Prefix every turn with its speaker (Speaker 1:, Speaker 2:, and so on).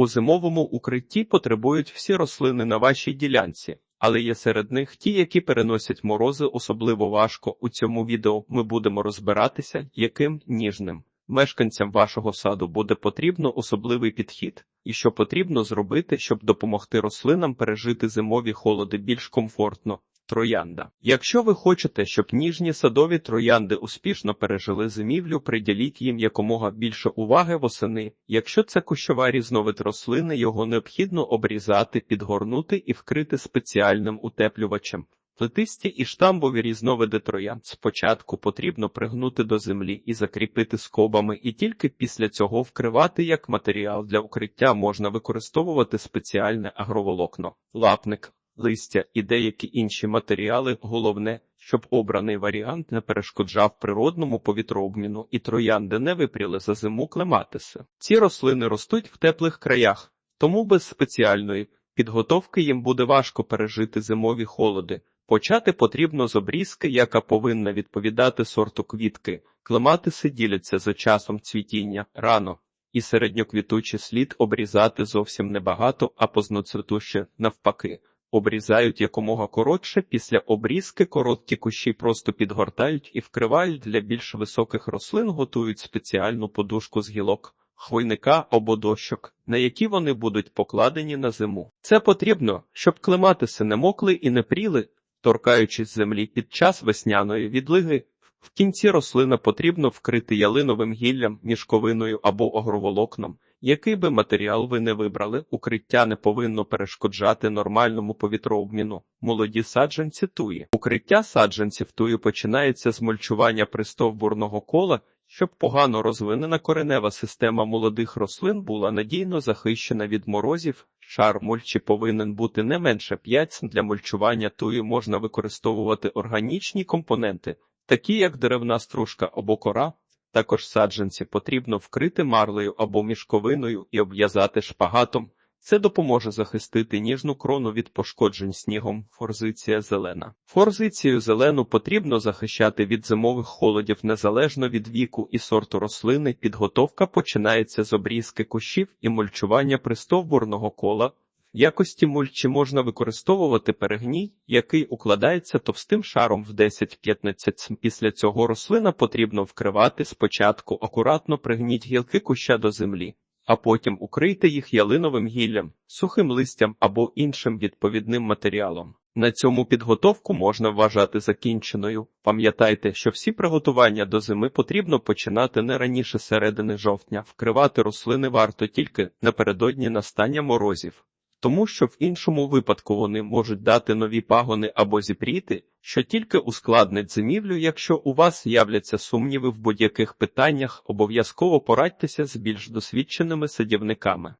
Speaker 1: У зимовому укритті потребують всі рослини на вашій ділянці, але є серед них ті, які переносять морози особливо важко. У цьому відео ми будемо розбиратися, яким ніжним мешканцям вашого саду буде потрібно особливий підхід, і що потрібно зробити, щоб допомогти рослинам пережити зимові холоди більш комфортно. Троянда. Якщо ви хочете, щоб ніжні садові троянди успішно пережили зимівлю, приділіть їм якомога більше уваги восени. Якщо це кущова різновид рослини, його необхідно обрізати, підгорнути і вкрити спеціальним утеплювачем. Плетисті і штамбові різновиди троянд спочатку потрібно пригнути до землі і закріпити скобами, і тільки після цього вкривати як матеріал для укриття можна використовувати спеціальне агроволокно, лапник, листя і деякі інші матеріали. Головне, щоб обраний варіант не перешкоджав природному повітрообміну і троянди не випріли за зиму клематиси. Ці рослини ростуть в теплих краях, тому без спеціальної підготовки їм буде важко пережити зимові холоди. Почати потрібно з обрізки, яка повинна відповідати сорту квітки. Клематиси діляться за часом цвітіння рано, і середньоквітучі слід обрізати зовсім небагато, а позноцвітуще навпаки. Обрізають якомога коротше, після обрізки короткі кущі просто підгортають і вкривають для більш високих рослин, готують спеціальну подушку з гілок, хвойника або дощок, на які вони будуть покладені на зиму. Це потрібно, щоб клематиси не мокли і не пріли, торкаючись землі під час весняної відлиги. В кінці рослина потрібно вкрити ялиновим гіллям, мішковиною або агроволокном. Який би матеріал ви не вибрали, укриття не повинно перешкоджати нормальному повітрообміну. Молоді саджанці туї. Укриття саджанців туї починається з мульчування пристовбурного кола, щоб погано розвинена коренева система молодих рослин була надійно захищена від морозів. Шар мульчі повинен бути не менше 5. Для мульчування туї можна використовувати органічні компоненти, такі як деревна стружка або кора. Також саджанці потрібно вкрити марлею або мішковиною і обв'язати шпагатом. Це допоможе захистити ніжну крону від пошкоджень снігом. Форзиція зелена. Форзицію зелену потрібно захищати від зимових холодів незалежно від віку і сорту рослини. Підготовка починається з обрізки кущів і мульчування пристовбурного кола. Якості мульчі можна використовувати перегній, який укладається товстим шаром в 10-15 см. Після цього рослина потрібно вкривати спочатку акуратно пригніть гілки куща до землі, а потім укрийте їх ялиновим гіллям, сухим листям або іншим відповідним матеріалом. На цьому підготовку можна вважати закінченою. Пам'ятайте, що всі приготування до зими потрібно починати не раніше середини жовтня. Вкривати рослини варто тільки напередодні настання морозів тому що в іншому випадку вони можуть дати нові пагони або зіпріти, що тільки ускладнить зимівлю. Якщо у вас являться сумніви в будь-яких питаннях, обов'язково порадьтеся з більш досвідченими садівниками.